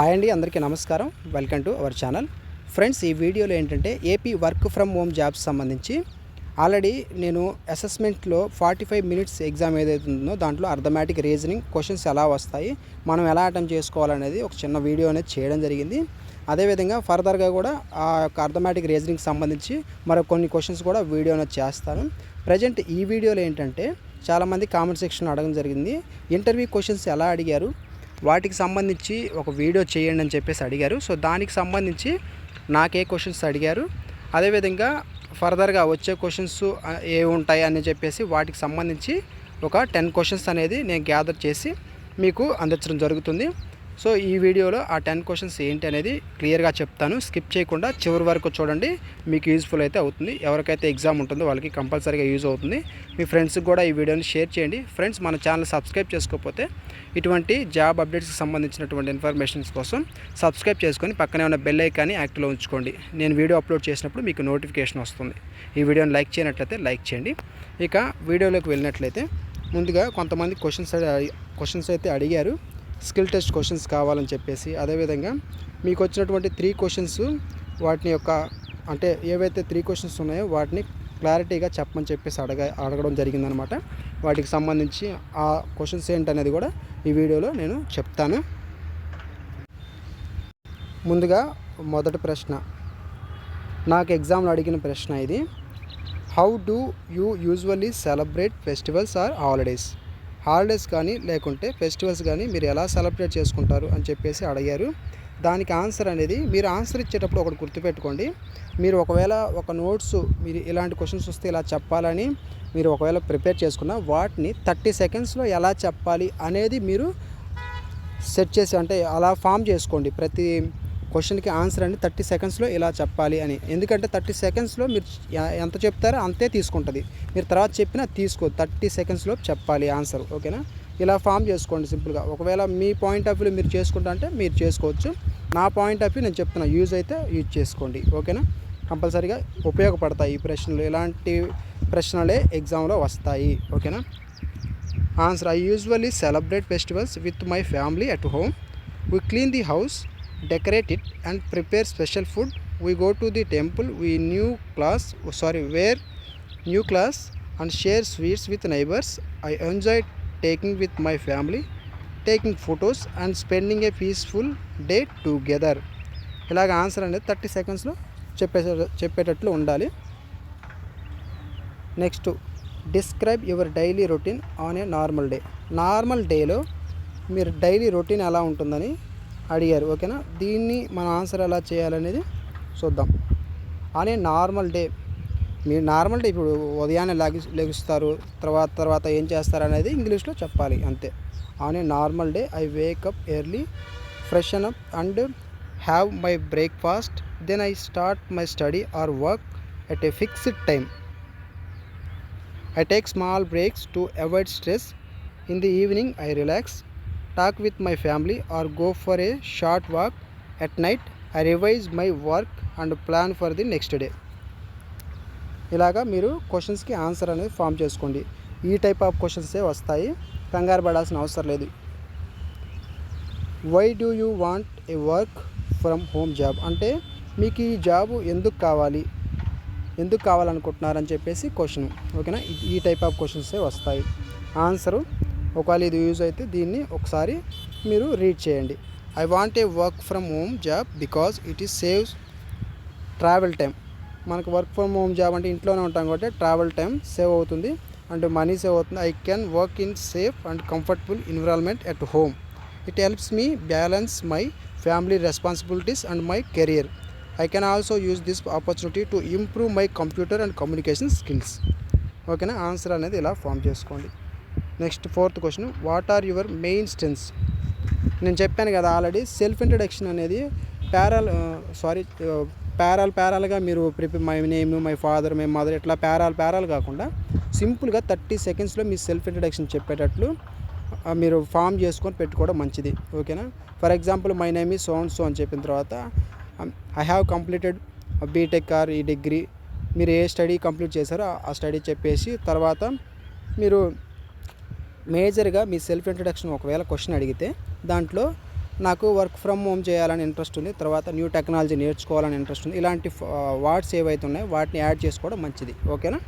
Hi అండి అందరికీ నమస్కారం. Welcome to our channel. Friends ఈ వీడియోలో ఏంటంటే AP work from home jobs సంబంధించి ఆల్రెడీ నేను అసెస్మెంట్లో ఫార్టీ ఫైవ్ మినిట్స్ ఎగ్జామ్ ఏదైతే ఉందో దాంట్లో అర్థమాటిక్ రీజనింగ్ క్వశ్చన్స్ ఎలా వస్తాయి మనం ఎలా అటెంప్ట్ చేసుకోవాలనేది ఒక చిన్న వీడియో అనేది చేయడం జరిగింది. అదేవిధంగా ఫర్దర్గా కూడా ఆ యొక్క అర్థమాటిక్ రీజనింగ్ సంబంధించి మరో కొన్ని క్వశ్చన్స్ కూడా వీడియో అనేది చేస్తాను. ప్రజెంట్ ఈ వీడియోలో ఏంటంటే చాలామంది కామెంట్ సెక్షన్ అడగడం జరిగింది. ఇంటర్వ్యూ క్వశ్చన్స్ ఎలా అడిగారు వాటికి సంబంధించి ఒక వీడియో చేయండి అని చెప్పేసి అడిగారు. సో దానికి సంబంధించి నాకే క్వశ్చన్స్ అడిగారు. అదేవిధంగా ఫర్దర్గా వచ్చే క్వశ్చన్స్ ఏ ఉంటాయి అని చెప్పేసి వాటికి సంబంధించి ఒక టెన్ క్వశ్చన్స్ అనేది నేను గ్యాదర్ చేసి మీకు అందించడం జరుగుతుంది. సో ఈ వీడియోలో ఆ టెన్ క్వశ్చన్స్ ఏంటి అనేది క్లియర్గా చెప్తాను. స్కిప్ చేయకుండా చివరి వరకు చూడండి. మీకు యూజ్ఫుల్ అయితే అవుతుంది. ఎవరికైతే ఎగ్జామ్ ఉంటుందో వాళ్ళకి కంపల్సరీగా యూజ్ అవుతుంది. మీ ఫ్రెండ్స్కి కూడా ఈ వీడియోని షేర్ చేయండి. ఫ్రెండ్స్ మన ఛానల్ సబ్స్క్రైబ్ చేసుకోకపోతే ఇటువంటి జాబ్ అప్డేట్స్కి సంబంధించినటువంటి ఇన్ఫర్మేషన్స్ కోసం సబ్స్క్రైబ్ చేసుకొని పక్కనే ఉన్న బెల్ ఐకాన్ని యాక్టివ్లో ఉంచుకోండి. నేను వీడియో అప్లోడ్ చేసినప్పుడు మీకు నోటిఫికేషన్ వస్తుంది. ఈ వీడియోని లైక్ చేయనట్లయితే లైక్ చేయండి. ఇక వీడియోలోకి వెళ్ళినట్లయితే ముందుగా కొంతమంది క్వశ్చన్స్ క్వశ్చన్స్ అయితే అడిగారు. స్కిల్ టెస్ట్ క్వశ్చన్స్ కావాలని చెప్పేసి అదేవిధంగా మీకు వచ్చినటువంటి త్రీ క్వశ్చన్స్ వాటిని యొక్క అంటే ఏవైతే త్రీ క్వశ్చన్స్ ఉన్నాయో వాటిని క్లారిటీగా చెప్పమని చెప్పేసి అడగ అడగడం జరిగిందనమాట. వాటికి సంబంధించి ఆ క్వశ్చన్స్ ఏంటనేది కూడా ఈ వీడియోలో నేను చెప్తాను. ముందుగా మొదటి ప్రశ్న. నాకు ఎగ్జామ్లో అడిగిన ప్రశ్న ఇది. How do you usually celebrate festivals or holidays holidays కానీ లేకుంటే ఫెస్టివల్స్ కానీ మీరు ఎలా సెలబ్రేట్ చేసుకుంటారు అని చెప్పేసి అడిగారు. దానికి ఆన్సర్ అనేది మీరు ఆన్సర్ ఇచ్చేటప్పుడు ఒకటి గుర్తుపెట్టుకోండి. మీరు ఒకవేళ ఒక నోట్స్ మీరు ఇలాంటి క్వశ్చన్స్ వస్తే ఇలా చెప్పాలని మీరు ఒకవేళ ప్రిపేర్ చేసుకున్న వాటిని థర్టీ సెకండ్స్లో ఎలా చెప్పాలి అనేది మీరు సెట్ చేసి అంటే అలా ఫామ్ చేసుకోండి. ప్రతి క్వశ్చన్కి ఆన్సర్ అండి థర్టీ సెకండ్స్లో ఇలా చెప్పాలి అని. ఎందుకంటే థర్టీ సెకండ్స్లో మీరు ఎంత చెప్తారో అంతే తీసుకుంటుంది. మీరు తర్వాత చెప్పినా తీసుకో థర్టీ సెకండ్స్లో చెప్పాలి ఆన్సర్ ఓకేనా? ఇలా ఫామ్ చేసుకోండి సింపుల్గా. ఒకవేళ మీ పాయింట్ ఆఫ్ వ్యూ మీరు చేసుకుంటా అంటే మీరు చేసుకోవచ్చు. నా పాయింట్ ఆఫ్ వ్యూ నేను చెప్తున్నా యూజ్ అయితే యూజ్ చేసుకోండి ఓకేనా? కంపల్సరీగా ఉపయోగపడతాయి ఈ ప్రశ్నలు. ఇలాంటి ప్రశ్నలే ఎగ్జామ్లో వస్తాయి ఓకేనా? Answer I usually celebrate festivals with my family at home we clean the house decorate it and prepare special food we go to the temple we new clothes sorry wear new clothes and share sweets with neighbours I enjoy taking with my family taking photos and spending a peaceful day together ఇలాగ answer అనేది thirty సెకండ్స్లో చెప్పే చెప్పేటట్లు ఉండాలి. Next describe your daily routine on a normal day normal డేలో మీరు daily routine ఎలా ఉంటుందని అడిగారు ఓకేనా? దీన్ని మన ఆన్సర్ ఎలా చేయాలనేది చూద్దాం. ఆన్ నార్మల్ డే మీరు నార్మల్ డే ఇప్పుడు ఉదయాన్నే లెగి లెగుస్తారు తర్వాత తర్వాత ఏం చేస్తారు అనేది ఇంగ్లీష్లో చెప్పాలి అంతే. On a normal day I wake up early freshen up and have my breakfast then I start my study or work at a fixed time. I take small breaks to avoid stress. In the evening I relax. Talk with my family, or go for a short walk. At night, I revise my work and plan for the next day. ఇలాగా మీరు క్వశ్చన్స్కి answer అనేది form చేసుకోండి. ఈ type of క్వశ్చన్సే వస్తాయి? కంగారు పడాల్సిన అవసరం లేదు. Why do you want a work from home job అంటే మీకు ఈ జాబ్ ఎందుకు కావాలి? ఎందుకు కావాలనుకుంటున్నారని చెప్పేసి క్వశ్చన్ ఓకేనా ఈ- ఈ టైప్ ఆఫ్ క్వశ్చన్సే వస్తాయి. ఆన్సరు ఒకవేళ ఇది యూజ్ అయితే దీన్ని ఒకసారి మీరు రీడ్ చేయండి. I want a work from home job because it is saves travel time మనకు వర్క్ ఫ్రమ్ హోమ్ జాబ్ అంటే ఇంట్లోనే ఉంటాం కాబట్టి ట్రావెల్ టైం సేవ్ అవుతుంది. అండ్ మనీ సేవ్ అవుతుంది. I can work in safe and comfortable environment at home it helps me balance my family responsibilities and my career I can also use this opportunity to improve my computer and communication skills ఓకేనా answer అనేది ఇలా form చేసుకోండి. Next fourth question what are your main strengths నేను చెప్పాను కదా already self introduction అనేది ప్యారాల్ sorry parallel ప్యారల్గా మీరు prepare my name my father my mother ఇట్లా ప్యారాల్ ప్యారల్ కాకుండా సింపుల్గా థర్టీ సెకండ్స్లో మీ సెల్ఫ్ ఇంట్రడక్షన్ చెప్పేటట్లు మీరు ఫామ్ చేసుకొని పెట్టుకోవడం మంచిది ఓకేనా? ఫర్ ఎగ్జాంపుల్ మై నేమ్ ఈ సోన్ సో అని చెప్పిన తర్వాత I have completed B Tech or ఈ డిగ్రీ మీరు ఏ స్టడీ కంప్లీట్ చేశారో ఆ స్టడీ చెప్పేసి తర్వాత మీరు మేజర్గా మీ సెల్ఫ్ ఇంట్రడక్షన్ ఒకవేళ క్వశ్చన్ అడిగితే దాంట్లో నాకు వర్క్ ఫ్రమ్ హోమ్ చేయాలని ఇంట్రెస్ట్ ఉంది తర్వాత న్యూ టెక్నాలజీ నేర్చుకోవాలని ఇంట్రెస్ట్ ఉంది. ఇలాంటి వార్డ్స్ ఏవైతే ఉన్నాయో వాటిని యాడ్ చేసుకోవడం మంచిది. ఓకేనా?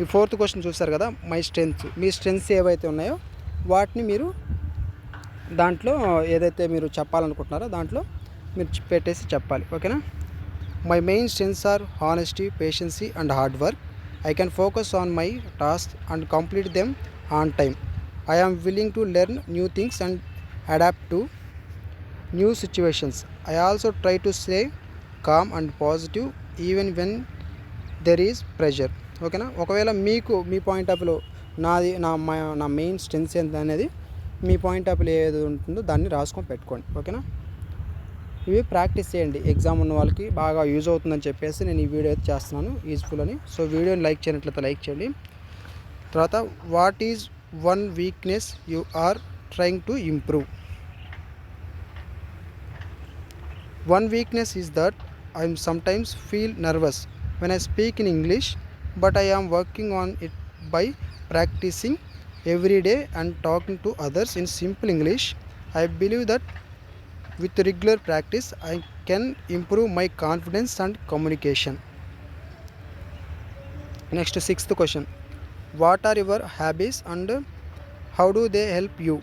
ఈ ఫోర్త్ క్వశ్చన్ చూస్తారు కదా మై స్ట్రెంగ్స్ మీ స్ట్రెంగ్స్ ఏవైతే ఉన్నాయో వాటిని మీరు దాంట్లో ఏదైతే మీరు చెప్పాలనుకుంటున్నారో దాంట్లో మీరు పెట్టేసి చెప్పాలి. ఓకేనా? My main strengths are honesty patience and hard work. I can focus on my task and complete them on time I am willing to learn new things and adapt to new situations I also try to say calm and positive even when there is pressure ఓకేనా ఒకవేళ మీకు మీ point ఆఫ్లో నాది నా నా main strengths ఎంత అనేది మీ point of ఏది ఉంటుందో దాన్ని రాసుకొని పెట్టుకోండి. ఓకేనా ఇవి ప్రాక్టీస్ చేయండి. ఎగ్జామ్ ఉన్న వాళ్ళకి బాగా యూజ్ అవుతుందని చెప్పేసి నేను ఈ వీడియో అయితే చేస్తున్నాను. యూజ్ఫుల్ అని. సో వీడియోని లైక్ చేయనట్లయితే లైక్ చేయండి. తర్వాత what is one weakness you are trying to improve one weakness is that I I'm sometimes feel nervous when I speak in English but I am working on it by practising every day and talking to others in simple English I believe that with regular practice I can improve my confidence and communication next sixth question what are your hobbies and how do they help you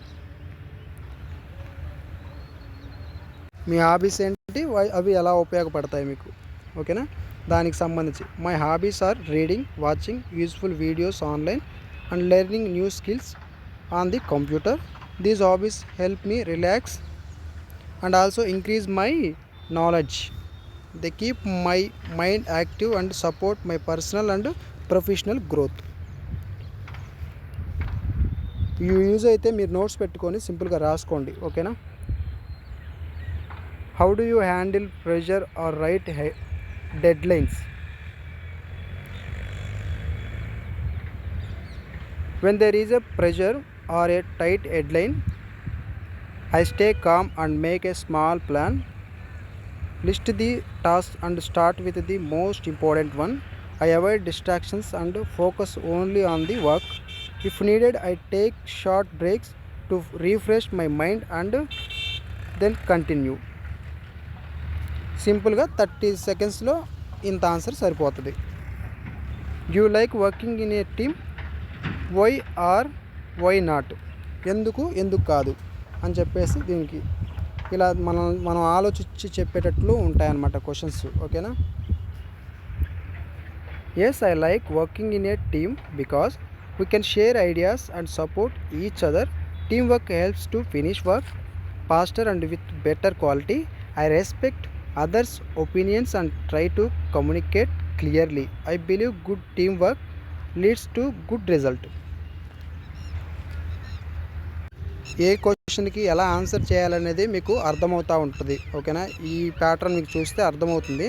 me hobbies ఏంటి? అవి ఎలా ఉపయోగపడతాయి మీకు? ఓకేనా? దానికి సంబంధించి. My hobbies are reading watching useful videos online and learning new skills on the computer these hobbies help me relax and also increase my knowledge they keep my mind active and support my personal and professional growth ఈ use అయితే మీరు notes పెట్టుకొని సింపుల్గా రాసుకోండి ఓకేనా how do you handle pressure or right deadlines when there is a pressure or a tight headline I stay calm and make a small plan list the task and start with the most important one I avoid distractions and focus only on the work if needed I take short breaks to refresh my mind and then continue సింపుల్గా thirty సెకండ్స్లో ఇంత answer సరిపోతుంది. You like working in a team why or why not ఎందుకు? ఎందుకు కాదు? అని చెప్పేసి దీనికి ఇలా మనం మనం ఆలోచించి చెప్పేటట్లు ఉంటాయన్నమాట క్వశ్చన్స్ ఓకేనా? Yes I like working in a team because we can share ideas and support each other team work helps to finish work faster and with better quality I respect others opinions and try to communicate clearly I believe good team work leads to good result ఏ క్వశ్చన్కి ఎలా answer చేయాలనేది మీకు అర్థమవుతూ ఉంటుంది ఓకేనా? ఈ pattern మీకు చూస్తే అర్థమవుతుంది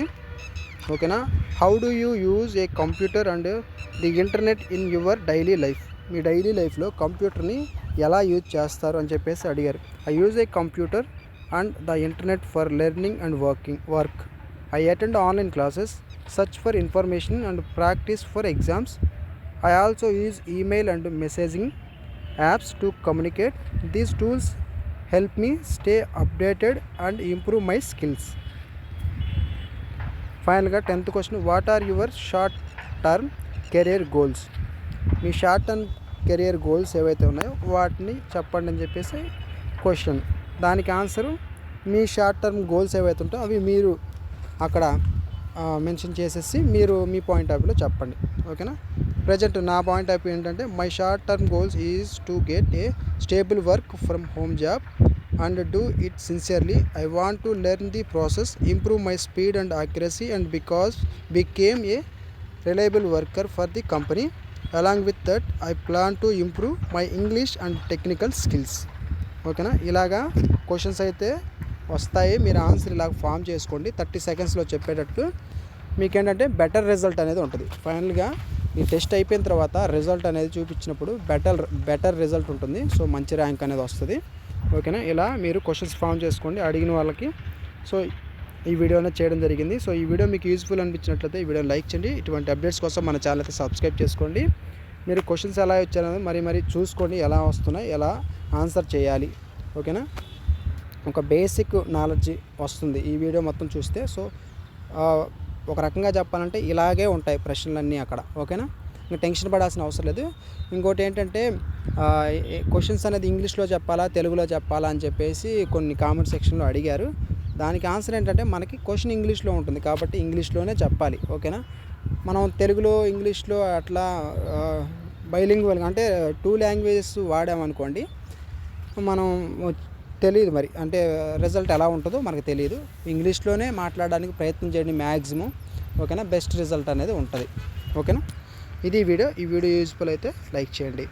ఓకేనా? How do you use a computer and the internet in your daily life. Me daily లైఫ్లో కంప్యూటర్ని ఎలా యూజ్ చేస్తారు అని చెప్పేసి అడిగారు. I use a computer and the internet for learning and working work. I attend online classes search for information and practice for exams. I also use email and messaging apps to communicate. These tools help me stay updated and improve my skills. ఫైనల్గా tenth question what are your short term? Career goals. Me short term career goals ఏవైతే ఉన్నాయో వాటిని చెప్పండి అని చెప్పేసి question. దానికి answer మీ short term goals ఏవైతే ఉంటాయో అవి మీరు అక్కడ మెన్షన్ చేసేసి మీరు మీ పాయింట్ ఆఫ్ వ్యూలో చెప్పండి. ఓకేనా? ప్రజెంట్ నా పాయింట్ ఆఫ్ వ్యూ ఏంటంటే my short term goals is to get a stable work from home job and do it sincerely. I want to learn the process improve my speed and accuracy and because became a reliable worker for the company along with that I plan to improve my English and technical skills ఓకేనా ఇలాగా questions అయితే వస్తాయి. మీరు answer ఇలాగ form చేసుకోండి. Thirty సెకండ్స్లో చెప్పేటట్టు మీకేంటంటే better result అనేది ఉంటుంది. ఫైనల్గా ఈ టెస్ట్ అయిపోయిన తర్వాత రిజల్ట్ అనేది చూపించినప్పుడు బెటర్ బెటర్ రిజల్ట్ ఉంటుంది. సో మంచి ర్యాంక్ అనేది వస్తుంది. ఓకేనా ఇలా మీరు క్వశ్చన్స్ ఫామ్ చేసుకోండి. అడిగిన వాళ్ళకి. సో ఈ వీడియో చేయడం జరిగింది. సో ఈ వీడియో మీకు యూస్ఫుల్ అనిపించినట్లయితే ఈ వీడియో లైక్ చేయండి. ఇటువంటి అప్డేట్స్ కోసం మన ఛానల్ అయితే సబ్స్క్రైబ్ చేసుకోండి. మీరు క్వశ్చన్స్ ఎలా వచ్చారనేది మరి మరి చూసుకోండి. ఎలా వస్తున్నాయి ఎలా ఆన్సర్ చేయాలి. ఓకేనా? ఒక బేసిక్ నాలెడ్జ్ వస్తుంది ఈ వీడియో మొత్తం చూస్తే. సో ఒక రకంగా చెప్పాలంటే ఇలాగే ఉంటాయి ప్రశ్నలన్నీ అక్కడ. ఓకేనా? ఇంకా టెన్షన్ పడాల్సిన అవసరం లేదు. ఇంకోటి ఏంటంటే క్వశ్చన్స్ అనేది ఇంగ్లీష్లో చెప్పాలా తెలుగులో చెప్పాలా అని చెప్పేసి కొన్ని కామెంట్ సెక్షన్లో అడిగారు. దానికి ఆన్సర్ ఏంటంటే మనకి క్వశ్చన్ ఇంగ్లీష్లో ఉంటుంది కాబట్టి ఇంగ్లీష్లోనే చెప్పాలి ఓకేనా? మనం తెలుగులో ఇంగ్లీష్లో అట్లా బైలింగ్వల్ అంటే టూ లాంగ్వేజెస్ వాడామనుకోండి మనం తెలియదు మరి. అంటే రిజల్ట్ ఎలా ఉంటుందో మనకు తెలియదు ఇంగ్లీష్లోనే మాట్లాడడానికి ప్రయత్నం చేయండి మ్యాక్సిమం ఓకేనా? బెస్ట్ రిజల్ట్ అనేది ఉంటుంది ఓకేనా? ఇది వీడియో. ఈ వీడియో యూజ్ఫుల్ అయితే లైక్ చేయండి.